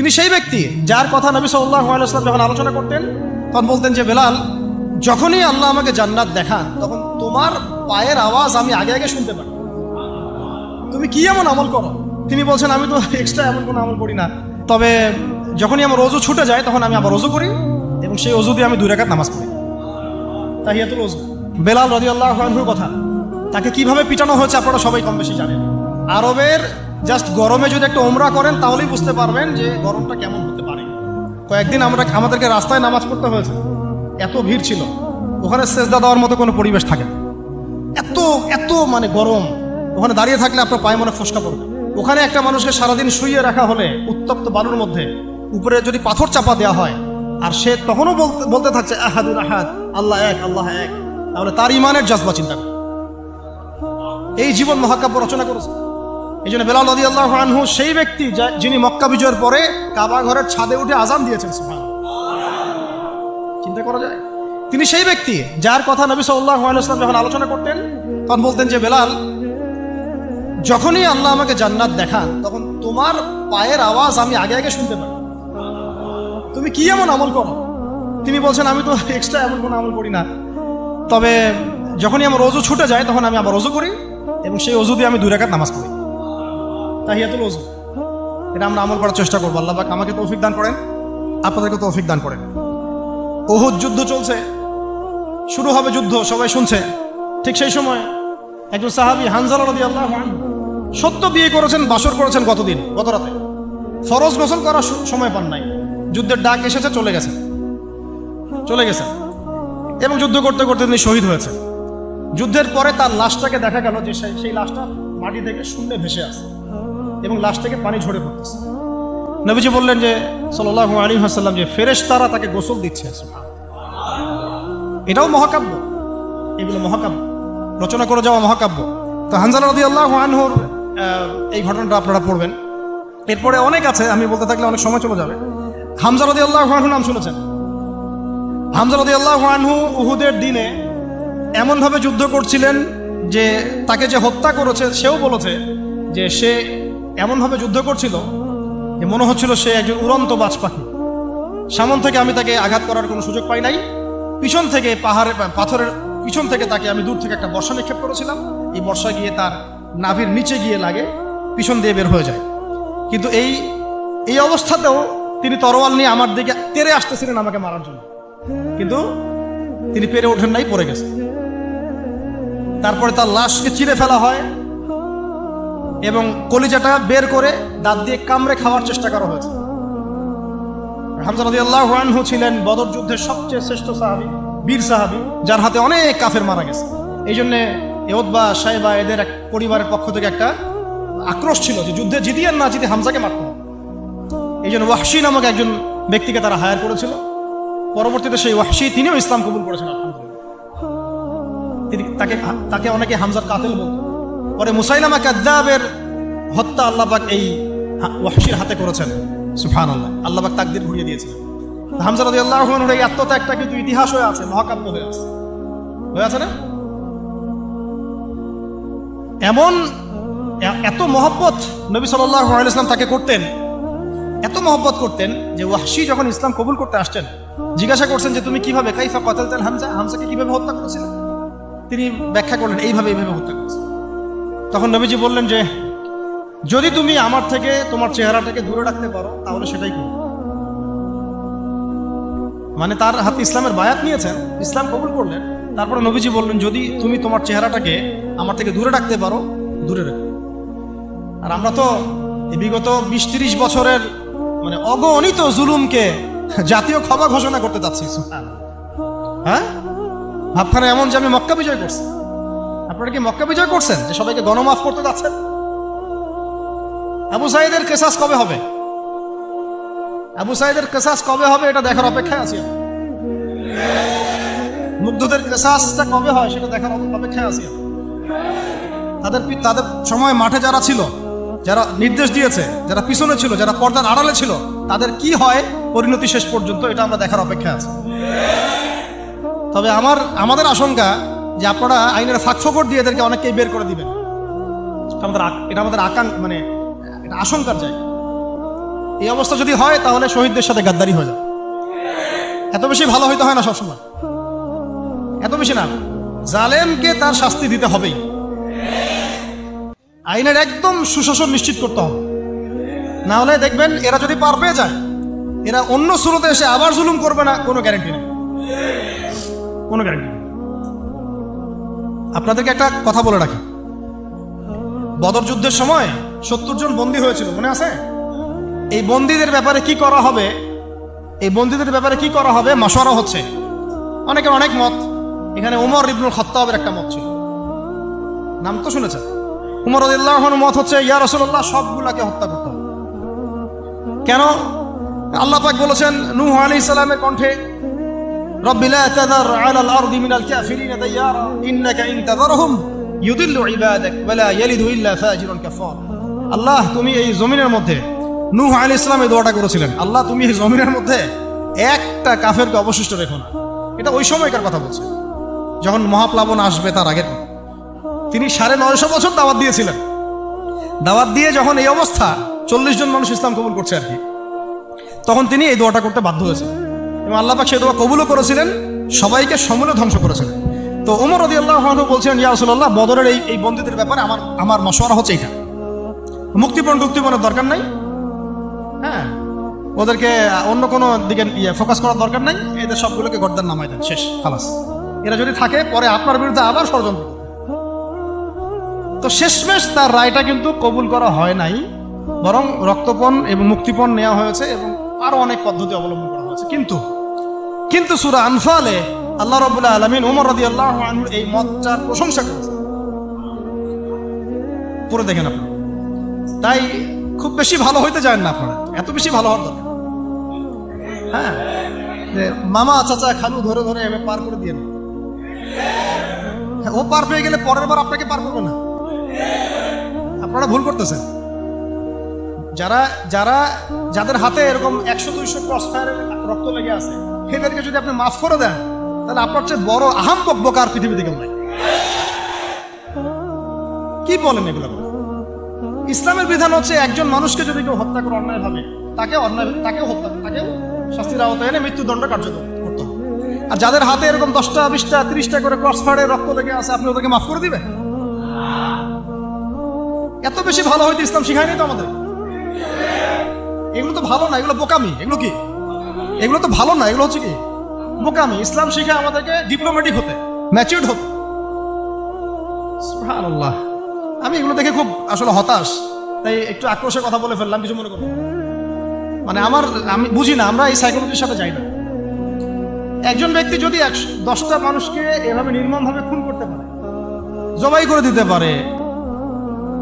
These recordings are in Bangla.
তিনি সেই ব্যক্তি যার কথা নবী সাল্লাহ আলাইসলাম যখন আলোচনা করতেন, তখন বলতেন যে, বেলাল, যখনই আল্লাহ আমাকে জান্নাত দেখান, তখন তোমার পায়ের আওয়াজ আমি আগে আগে শুনতে পাই তুমি কি এমন আমল করো? তিনি বলছেন, আমি তো এক্সট্রা এমন কোনো আমল করি না। তবে যখনই আমার রোজু ছুটে যায়, তখন আমি আবার রোজু করি এবং সেই অজু দিয়ে আমি দুই রাকাত নামাজ পড়ি। তাহিয়াতুল অজু। বেলাল রদি আল্লাহ আনহুর কথা। তাকে কীভাবে পিটানো হয়েছে আপনারা সবাই কম বেশি জানেন। আরবের জাস্ট গরমে যদি একটা ওমরা করেন, তাহলেই বুঝতে পারবেন যে গরমটা কেমন হতে পারে। কয়েকদিন আমরা আমাদেরকে রাস্তায় নামাজ পড়তে হয়েছে। এত ভিড় ছিল। ওখানে সেজদা দেওয়ার মতো কোনো পরিবেশ থাকে না। এত এত মানে গরম। ওখানে দাঁড়িয়ে থাকলে আপনার পায়ে মনে ফসকা পড়বে। ওখানে একটা মানুষকে সারাদিন শুইয়ে রাখা হলে উত্তপ্ত বালুর মধ্যে উপরে যদি পাথর চাপা দেওয়া হয়, আর সে তখনও বলতে বলতে থাকছে আহাদুল আহাদ, আল্লাহ এক আল্লাহ এক। তাহলে তার ইমানের জজবা চিন্তা এই জীবন মহাকাব্য রচনা করেছে। এই জন্য বেলাল নদী আল্লাহ আনহু সেই ব্যক্তি যিনি মক্কা বিজয়ের পরে কাবা ঘরের ছাদে উঠে আজান দিয়েছেন, সুবহানাল্লাহ। চিন্তা করা যায়? তিনি সেই ব্যক্তি যার কথা নবী সাল্লাহ আলাইসলাম যখন আলোচনা করতেন, তখন বলতেন যে, বেলাল, যখনই আল্লাহ আমাকে জান্নাত দেখান, তখন তোমার পায়ের আওয়াজ আমি আগে আগে শুনতে পাই তুমি কি এমন আমল করো? তিনি বলছেন, আমি তো এক্সট্রা এমন কোনো আমল করি না। তবে যখনই আমার রোজু ছুটে যায়, তখন আমি আবার রোজু করি এবং সেই অজু দিয়ে আমি দুই রাকাত নামাজ পড়ি। তাহিয়াতুল অজু এটা আমরা আমল করার চেষ্টা করব। আল্লাহ আমাকে তৌফিক দান করেন, আপনাদেরকে তৌফিক দান করেন। ওহুদ যুদ্ধ চলছে, শুরু হবে যুদ্ধ, সবাই শুনছে। ঠিক সেই সময় একজন সাহাবি হানজালা রদি আল্লাহ সত্য বিয়ে করেছেন, বাসর করেছেন গতদিন গত রাতে। ফরজ গোসল করার সময় পান নাই। যুদ্ধের ডাক এসেছে, চলে গেছে। চলে গেছে। এবং যুদ্ধ করতে করতে তিনি শহীদ হয়েছে যুদ্ধের পরে তার লাশটাকে দেখা গেল যে সেই- লাশটা মাটি থেকে শূন্যে ভেসে আছে এবং লাশ থেকে পানি ঝরে পড়তেছে। নবীজি বললেন যে সাল্লাহ আলী হাসাল্লাম যে ফেরেশ তারা তাকে গোসল দিচ্ছে। এটাও মহাকাব্য। এগুলো মহাকাব্য। রচনা করে যাওয়া মহাকাব্য। তো হানজালা রদি আল্লাহ আনহুর এই ঘটনাটা আপনারা পড়বেন। এরপরে অনেক আছে, আমি বলতে থাকলে অনেক সময় চলে যাবে। হামজা রদি আল্লাহ আনহু নাম শুনেছেন? হামজা রদি আল্লাহ আনহু উহুদের দিনে এমনভাবে যুদ্ধ করছিলেন যে, তাকে যে হত্যা করেছে, সেও বলেছে যে সে এমনভাবে যুদ্ধ করছিল যে মনে হচ্ছিল সে একজন উড়ন্ত বাজ পাখি। সামন থেকে আমি তাকে আঘাত করার কোনো সুযোগ পাই নাই। পিছন থেকে পাহাড়ে, পাথরের পিছন থেকে তাকে আমি দূর থেকে একটা বর্ষা নিক্ষেপ করেছিলাম। এই বর্ষা গিয়ে তার নাভির নিচে গিয়ে লাগে, পিছন দিয়ে বের হয়ে যায়। কিন্তু এই এই অবস্থাতেও তিনি তরোয়াল নিয়ে আমার দিকে তেরে আসতেছিলেন আমাকে মারার জন্য। কিন্তু তিনি পেরে ওঠেন নাই, পড়ে গেছে। তারপরে তার লাশকে চিরে ফেলা হয়। এবং কলিজাটা বের করে দাঁত দিয়ে কামড়ে খাওয়ার চেষ্টা করা হয়েছে। হামজা ছিলেন বদর যুদ্ধের সবচেয়ে শ্রেষ্ঠ সাহাবী, বীর সাহাবী, যার হাতে অনেক কাফের মারা গেছে। এই জন্য এওদবা সাহেবা এদের এক পরিবারের পক্ষ থেকে একটা আক্রোশ ছিল যে যুদ্ধে জিতি আর না জিতে হামজাকে মারতে এই জন্য ওয়াহশি নামক একজন ব্যক্তিকে তারা হায়ার করেছিল। পরবর্তীতে সেই ওয়াহশি তিনিও ইসলাম কবুল করেছেন তাকে তাকে অনেকে হামজার কাতেল বলত পরে মুসাইলামা কাদ্দাবের হত্যা আল্লাহবাক এই ওয়াহশির হাতে করেছেন। সুফান আল্লাহ আল্লাহবাক তাকদির ঘুরিয়ে দিয়েছিলেন। হামজা রাদি আল্লাহ এই আত্মত্যাগটা কিন্তু ইতিহাস হয়ে আছে, মহাকাব্য হয়ে আছে। হয়ে আছে না? এমন এত মহব্বত নবী সাল্লাহ ইসলাম তাকে করতেন, এত মহব্বত করতেন যে ওয়াহশি যখন ইসলাম কবুল করতে আসছেন, জিজ্ঞাসা করছেন যে, তুমি কীভাবে, কাইফা কতালতেন হামজা? হামজাকে কীভাবে হত্যা করেছিলেন? তিনি ব্যাখ্যা করলেন, এইভাবে এইভাবে হত্যা করেছে। তখন নবীজি বললেন যে, যদি তুমি আমার থেকে, তোমার চেহারাটাকে দূরে রাখতে পারো, তাহলে সেটাই করো। মানে তার হাতে ইসলামের বায়াত নিয়েছেন, ইসলাম কবুল করলেন। তারপরে নবীজি বললেন, যদি তুমি তোমার চেহারাটাকে আমার থেকে দূরে রাখতে পারো, দূরে রাখো। আর আমরা তো বিগত বিশ তিরিশ বছরের মানে অগণিত জুলুমকে জাতীয় ক্ষমা ঘোষণা করতে চাচ্ছি হ্যাঁ? ভাবখানে এমন যে আমি মক্কা বিজয় করছি। আপনারা কি মক্কা বিজয় করছেন? যে সবাইকে গণমাফ করতে যাচ্ছেন? আবু সাইদের কেসাস কবে হবে? আবু সাইদের কেসাস কবে হবে এটা দেখার অপেক্ষায় আছি। মুগ্ধদের কেসাসটা কবে হয় সেটা দেখার অপ- অপেক্ষায় আছি তাদের তাদের সময় মাঠে যারা ছিল, যারা নির্দেশ দিয়েছে, যারা পিছনে ছিল, যারা পর্দার আড়ালে ছিল, তাদের কি হয়? পরিণতি শেষ পর্যন্ত এটা আমরা দেখার অপেক্ষায় আছি। তবে আমার আমাদের আশঙ্কা যে আপনারা আইনের ফাঁকফোকর দিয়ে এদেরকে অনেককেই বের করে দিবেন। আমাদের এটা আমাদের আকাঙ্ক মানে এটা আশঙ্কার জায়গা। এই অবস্থা যদি হয়, তাহলে শহীদদের সাথে গাদ্দারি হয়ে যায় এত বেশি ভালো হইতে হয় না সবসময়। এত বেশি না। জালেমকে তার শাস্তি দিতে হবেই। আইনের একদম সুশাসন নিশ্চিত করতে হবে। না হলে দেখবেন, এরা যদি পার পেয়ে যায়, এরা অন্য শুরুতে এসে আবার জুলুম করবে না, কোনো গ্যারেন্টি নেই। কোনো গ্যারেন্টি নেই। আপনাদেরকে একটা কথা বলে রাখি। বদর যুদ্ধের সময় সত্তর জন বন্দী হয়েছিল, মনে আছে? এই বন্দীদের ব্যাপারে কি করা হবে? এই বন্দীদের ব্যাপারে কি করা হবে? মশওয়ারা হচ্ছে। অনেকের অনেক মত। এখানে উমর ইবনুল খত্তাবের একটা মত ছিল। নাম তো শুনেছেন? উমর রদিল্লাহর মত হচ্ছে, ইয়া রসুল্লাহ সবগুলাকে হত্যা করতে হবে। কেন? আল্লাহ পাক বলেছেন, নূহ আলাইহিস সালামের কণ্ঠে رب لا تذر على الأرض من الكافرين ديارا إنك إن تذرهم يضل عبادك ولا يلد إلا فاجر كفار আল্লাহ তুমি এই জমিনের মধ্যে নূহ আলী ইসলাম এই দোয়াটা করেছিলেন আল্লাহ তুমি এই জমিনের মধ্যে একটা কাফেরকে অবশিষ্ট রেখো না এটা ওই সময়কার কথা বলছে যখন মহাপ্লাবন আসবে তার আগের কথা তিনি সাড়ে নয়শো বছর দাওয়াত দিয়েছিলেন দাওয়াত দিয়ে যখন এই অবস্থা চল্লিশ জন মানুষ ইসলাম কবুল করছে আর কি তখন তিনি এই দোয়াটা করতে বাধ্য হয়েছেন এবং আল্লাহ পাক সেই দোয়া কবুলও করেছিলেন, সবাইকে সমূলে ধ্বংস করেছিলেন। তো উমর রদি আল্লাহ বলছিলেন ইয়া রসুল্লাহ বদরের এই এই বন্দীদের ব্যাপারে আমার আমার মশওয়ারা হচ্ছে এইটা। মুক্তিপণ টুক্তিপণের দরকার নাই। হ্যাঁ ওদেরকে অন্য কোনো দিকে ইয়ে ফোকাস করার দরকার নাই। এদের সবগুলোকে গর্দার নামাই দেন, শেষ, খালাস। এরা যদি থাকে, পরে আপনার বিরুদ্ধে আবার ষড়যন্ত্র তো শেষমেশ তার রায়টা কিন্তু কবুল করা হয় নাই, বরং রক্তপণ এবং মুক্তিপণ নেওয়া হয়েছে এবং আরও অনেক পদ্ধতি অবলম্বন করা হয়েছে। কিন্তু কিন্তু সুরা আনফালে আল্লাহ রবুল্লাহ আলমিন উমর রদি আল্লাহ এই মতটার প্রশংসা করেছে পরে দেখেন তাই খুব বেশি ভালো হইতে চান না আপনারা। এত বেশি ভালো হওয়ার দরকার। হ্যাঁ? মামা চাচা খালু ধরে ধরে এভাবে পার করে দিয়ে হ্যাঁ, ও পার পেয়ে গেলে পরের বার আপনাকে পার করবে না। আপনারা ভুল করতেছেন। যারা যারা যাদের হাতে এরকম একশো, দুইশো ক্রস ফায়ারের রক্ত লেগে আছে এদেরকে যদি আপনি মাফ করে দেন, তাহলে আপনার চেয়ে বড় আহাম বকবকার পৃথিবীতে কেউ নাই। কি বলেন এগুলো? ইসলামের বিধান হচ্ছে একজন মানুষকে যদি কেউ হত্যা করে অন্যায় ভাবে, তাকে অন্যায়, তাকেও হত্যা, তাকেও শাস্তির আওতায় এনে মৃত্যুদণ্ড কার্যকর করতে হবে। আর যাদের হাতে এরকম দশটা, বিশটা, তিরিশটা করে ক্রস ফায়ারের রক্ত লেগে আছে, আপনি ওদেরকে মাফ করে দিবেন? এত বেশি ভালো হইতে ইসলাম শিখায়নি তো আমাদের? এগুলো তো ভালো না, এগুলো বোকামি। এগুলো কি? এগুলো তো ভালো না, এগুলো হচ্ছে কি? বোকামি। ইসলাম শিখে আমাদেরকে ডিপ্লোম্যাটিক হতে। ম্যাচিউর্ড হতে আমি এগুলো দেখে খুব আসলে হতাশ। তাই একটু আক্রোশের কথা বলে ফেললাম, কিছু মনে করব মানে আমার, আমি বুঝি না, আমরা এই সাইকোলজির সাথে যাই না। একজন ব্যক্তি যদি একশো দশটা মানুষকে এভাবে নির্মমভাবে খুন করতে পারে, জবাই করে দিতে পারে,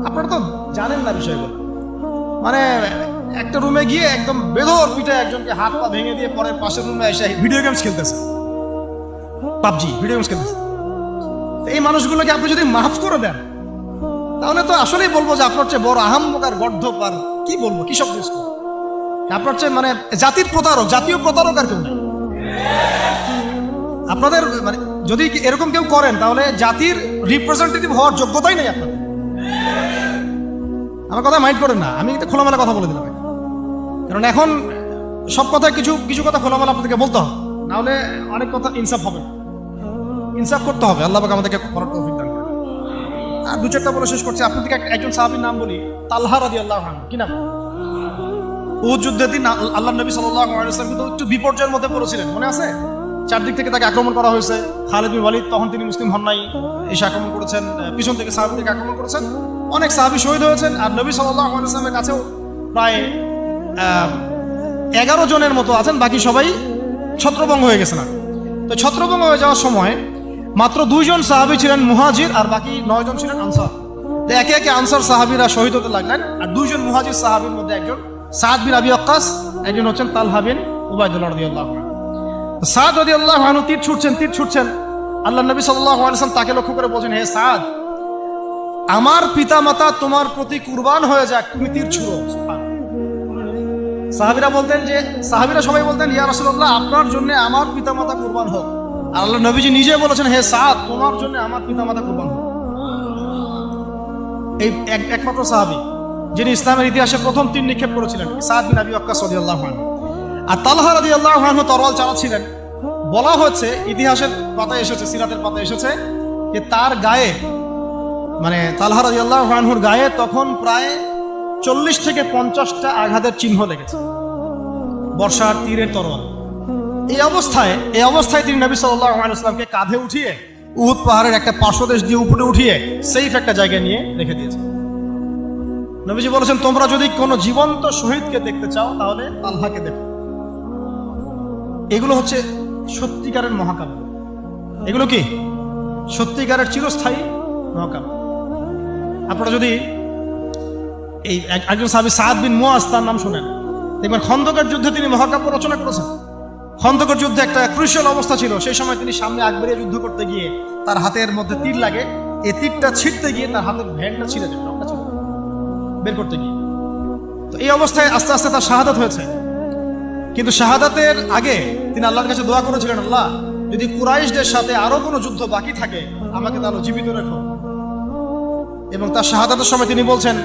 আপনারা তো জানেন না বিষয়গুলো। মানে একটা রুমে গিয়ে একদম বেধর পিঠে একজনকে হাত পা ভেঙে দিয়ে পরে পাশের রুমে এসে ভিডিও গেমস খেলতেছে। পাবজি ভিডিও গেমস খেলতেছে। এই মানুষগুলোকে আপনি যদি মাফ করে দেন, তাহলে তো আসলেই বলব যে আপনার চেয়ে বড় গর্ধপ আর কি বলব, কি সব ইউজ আপনার চেয়ে মানে জাতির প্রতারক, জাতীয় প্রতারক আর কেউ আপনাদের মানে যদি এরকম কেউ করেন, তাহলে জাতির রিপ্রেজেন্টেটিভ হওয়ার যোগ্যতাই নেই আপনার আমার কথা মাইন্ড করেন না, আমি একটা খোলামেলা কথা বলে দিলাম। কারণ এখন সব কথা কিছু কিছু কথা খোলামেলা আপনাদেরকে বলতে হবে। নাহলে অনেক কথা ইনসাফ হবে। ইনসাফ করতে হবে। আল্লাহ আমাদেরকে করার তৌফিক দান আর দু চারটা বলে শেষ করছি। আপনাদেরকে এক- একজন সাহাবীর নাম বলি, তালহা রাদি আল্লাহ কি নাম? ও যুদ্ধের দিন আল- আল্লাহ নবী সাল্লাম কিন্তু একটু বিপর্যয়ের মধ্যে পড়েছিলেন। মনে আছে? চারদিক থেকে তাকে আক্রমণ করা হয়েছে। খালেদ বিন ওয়ালিদ, তখন তিনি মুসলিম হন নাই। এসে আক্রমণ করেছেন। পিছন থেকে সাহাবিকে আক্রমণ করেছেন। অনেক সাহাবি শহীদ হয়েছেন। আর নবী সাল্লামের কাছেও প্রায় এগারো জনের মতো আছেন, বাকি সবাই ছত্রভঙ্গ হয়ে গেছে না। তো ছত্রভঙ্গ হয়ে যাওয়ার সময় মাত্র দুইজন সাহাবি ছিলেন মুহাজির আর বাকি নয়জন ছিলেন আনসার। তো একে একে আনসার সাহাবিরা শহীদ হতে লাগলেন আর দুইজন মুহাজির সাহাবির মধ্যে একজন সাদ বিন আবি আক্কাস একজন হচ্ছেন তালহা বিন উবাইদুল্লাহ রাদিয়াল্লাহু আনহু। সাদ রাদিয়াল্লাহু আনহু তীর ছুটছেন তীর ছুটছেন। আল্লাহ নবী আলাইহি তাকে লক্ষ্য করে বলছেন, হে সাদ, আমার পিতা মাতা তোমার প্রতি কুরবান হয়ে যাক, তুমি তীর ছুড়ো। সাহাবিরা বলতেন যে, সাহাবিরা সবাই বলতেন, ইয়া রাসূলুল্লাহ, আপনার জন্য আমার পিতামাতা কুরবান হোক। আর আল্লাহ নবীজি নিজে বলেছেন, হে সাদ তোমার জন্য আমার পিতামাতা কুরবান হোক। এই এক- একমাত্র সাহাবি, যিনি ইসলামের ইতিহাসে প্রথম তিন নিক্ষেপ করেছিলেন, সাদ বিন আবি ওয়াক্কাস রাদিয়াল্লাহু আনহু। আর তালহা রাদিয়াল্লাহু আনহু তরোয়াল চালাচ্ছিলেন। বলা হচ্ছে ইতিহাসের পাতায় এসেছে, সিরাতের পাতায় এসেছে, যে তার গায়ে মানে তালহা রাদিয়াল্লাহু আনহুর গায়ে তখন প্রায় চল্লিশ থেকে পঞ্চাশটা আঘাতের চিহ্ন লেগেছে। বর্ষার তীরের তরল এই অবস্থায় এই অবস্থায় তিনি নবী সাল্লাল্লাহু কাঁধে উঠিয়ে উহুদ পাহাড়ের একটা পার্শ্বদেশ দিয়ে উপরে উঠিয়ে সেইফ একটা জায়গায় নিয়ে রেখে দিয়েছে। নবীজি বলেছেন, তোমরা যদি কোনো জীবন্ত শহীদকে দেখতে চাও, তাহলে আল্লাহকে দেখো। এগুলো হচ্ছে সত্যিকারের মহাকাব্য। এগুলো কি? সত্যিকারের চিরস্থায়ী মহাকাব্য। আপনারা যদি এই একজন সাহাবী সাদ বিন মুয়াজ, তার নাম শুনেন। দেখবেন খন্দকের যুদ্ধে তিনি মহাকাব্য রচনা করেছেন। খন্দকের যুদ্ধে একটা ক্রুশিয়াল অবস্থা ছিল। সেই সময় তিনি সামনে আগ যুদ্ধ করতে গিয়ে তার হাতের মধ্যে তীর লাগে। এই তীরটা ছিঁড়তে গিয়ে তার হাতের ভ্যানটা ছিঁড়ে যায়, বের করতে গিয়ে। তো এই অবস্থায় আস্তে আস্তে তার শাহাদাত হয়েছে। কিন্তু শাহাদাতের আগে তিনি আল্লাহর কাছে দোয়া করেছিলেন, আল্লাহ, যদি কুরাইশদের সাথে আরও কোনো যুদ্ধ বাকি থাকে, আমাকে তাহলে জীবিত রেখো। এবং তার শাহাদাতের সময় তিনি বলছেন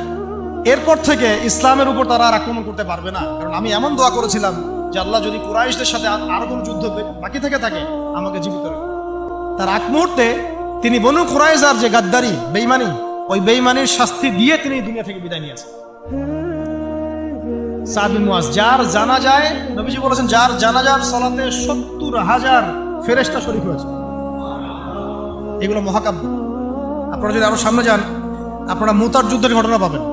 এরপর থেকে ইসলামের উপর তারা আর আক্রমণ করতে পারবে না। কারণ আমি এমন দোয়া করেছিলাম যে আল্লাহ যদি কুরাইশদের সাথে আর- কোনো যুদ্ধ বাকি থেকে থাকে, আমাকে জীবিত রেখো। তার আগ মুহূর্তে তিনি বনু কুরাইজার যে গাদ্দারি বেইমানি ওই বেইমানির শাস্তি দিয়ে তিনি দুনিয়া থেকে বিদায় নিয়েছেন। যার জানা যায় নবীজি বলেছেন, যার জানাজার সলাতে সত্তর হাজার ফেরেশতা শরীক হয়েছে। এগুলো মহাকাব্য। আপনারা যদি আরও সামনে যান, আপনারা মুতার যুদ্ধের ঘটনা পাবেন।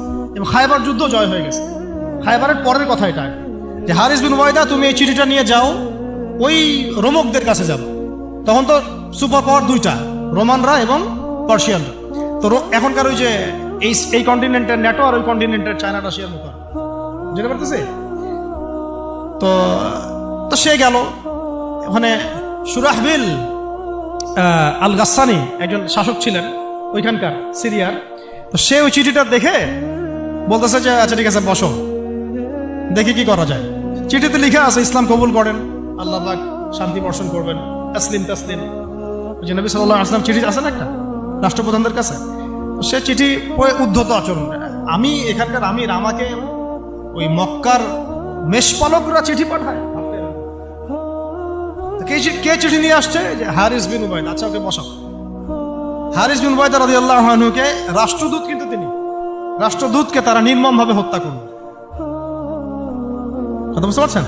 এবং খাইবার যুদ্ধ জয় হয়ে গেছে। খাইবারের পরের কথা এটা। যে হারিস বিন ওয়াইদা, তুমি এই চিঠিটা নিয়ে যাও, ওই রোমকদের কাছে যাব। তখন তো সুপার পাওয়ার দুইটা, রোমানরা এবং পার্সিয়ানরা। তো এখনকার ওই যে এই এই কন্টিনেন্টের ন্যাটো আর ওই কন্টিনেন্টের চায়না রাশিয়ার মতো যেতে পারতেছে? তো তো সে গেল। ওখানে সুরাহবিল আল গাসানি একজন শাসক ছিলেন, ওইখানকার সিরিয়ার। তো সে ওই চিঠিটা দেখে বলতেছে যে আচ্ছা ঠিক আছে, বসো। দেখি কি করা যায়। চিঠিতে লিখে আছে, ইসলাম কবুল করেন, আল্লাহ শান্তি বর্ষণ করবেন। তাসলিম তাসলিম। ওই যে নবী সাল্লাহ আসলাম চিঠি আছে না একটা? রাষ্ট্রপ্রধানদের কাছে? সে চিঠি পড়ে উদ্ধত আচরণ। আমি এখানকার আমির, আমাকে ওই মক্কার মেষপালকরা চিঠি পাঠায়। কে চিঠি নিয়ে আসছে? যে হারিস বিন উবাইদ আচ্ছা ওকে বসাও। হারিস বিন উবাইদ রাদিয়াল্লাহু আনহুকে রাষ্ট্রদূত কিন্তু তিনি। রাষ্ট্রদূতকে তারা নির্মমভাবে হত্যা করল। কথা বুঝতে পারছেন?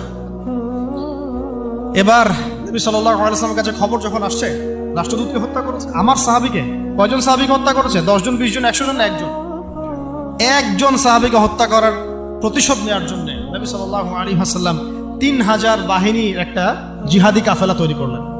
এবার নবী আলাইহি কাছে খবর যখন আসছে, রাষ্ট্রদূতকে হত্যা করেছে। আমার সাহাবীকে, কয়জন সাহাবীকে হত্যা করেছে? দশজন বিশ জন একশো জন একজন? একজন সাহাবীকে হত্যা করার প্রতিশোধ নেওয়ার জন্য নবী সাল্লাল্লাহু আলাইহি ওয়াসাল্লাম তিন হাজার বাহিনীর একটা জিহাদি কাফেলা তৈরি করলেন।